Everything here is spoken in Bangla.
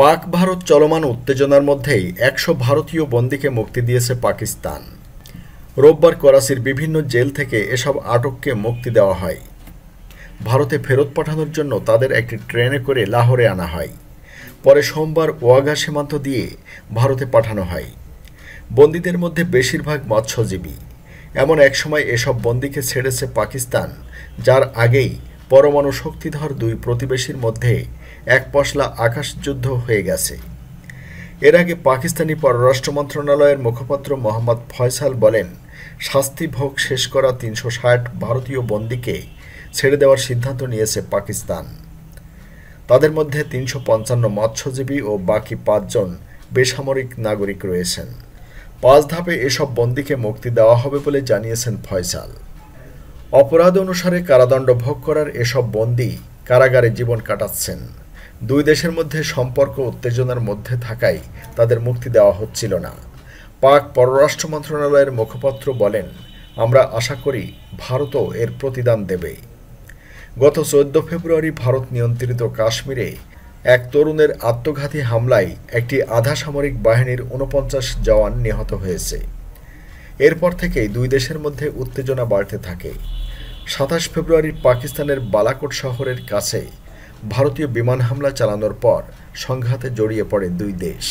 পাক ভারত চলমান উত্তেজনার মধ্যেই একশো ভারতীয় বন্দীকে মুক্তি দিয়েছে পাকিস্তান। রোববার করাচির বিভিন্ন জেল থেকে এসব আটককে মুক্তি দেওয়া হয়। ভারতে ফেরত পাঠানোর জন্য তাদের একটি ট্রেনে করে লাহোরে আনা হয়। পরে সোমবার ওয়াঘা সীমান্ত দিয়ে ভারতে পাঠানো হয়। বন্দীদের মধ্যে বেশিরভাগ মৎস্যজীবী। এমন এক সময় এসব বন্দীকে ছেড়েছে পাকিস্তান, যার আগেই পরমাণু শক্তিধর দুই প্রতিবেশীর মধ্যে এক পশলা আকাশযুদ্ধ হয়ে গেছে। এর আগে পাকিস্তানি পররাষ্ট্র মন্ত্রণালয়ের মুখপাত্র মোহাম্মদ ফয়সাল বলেন, শাস্তি ভোগ শেষ করা তিনশো ষাট ভারতীয় বন্দীকে ছেড়ে দেওয়ার সিদ্ধান্ত নিয়েছে পাকিস্তান। তাদের মধ্যে তিনশো পঞ্চান্ন মৎস্যজীবী ও বাকি পাঁচজন বেসামরিক নাগরিক রয়েছেন। পাঁচ ধাপে এসব বন্দীকে মুক্তি দেওয়া হবে বলে জানিয়েছেন ফয়সাল। অপরাধ অনুসারে কারাদণ্ড ভোগ করার এসব বন্দী কারাগারে জীবন কাটাচ্ছেন। দুই দেশের মধ্যে সম্পর্ক উত্তেজনার মধ্যে থাকায় তাদের মুক্তি দেওয়া হচ্ছিল না। পাক পররাষ্ট্র মন্ত্রণালয়ের মুখপাত্র বলেন, আমরা আশা করি ভারতও এর প্রতিদান দেবে। গত চোদ্দ ফেব্রুয়ারি ভারত নিয়ন্ত্রিত কাশ্মীরে এক তরুণের আত্মঘাতী হামলায় একটি আধা সামরিক বাহিনীর ঊনপঞ্চাশ জওয়ান নিহত হয়েছে। এরপর থেকেই দুই দেশের মধ্যে উত্তেজনা বাড়তে থাকে। সাতাশ ফেব্রুয়ারি পাকিস্তানের বালাকোট শহরের কাছে ভারতীয় বিমান হামলা চালানোর পর সংঘাতে জড়িয়ে পড়ে দুই দেশ।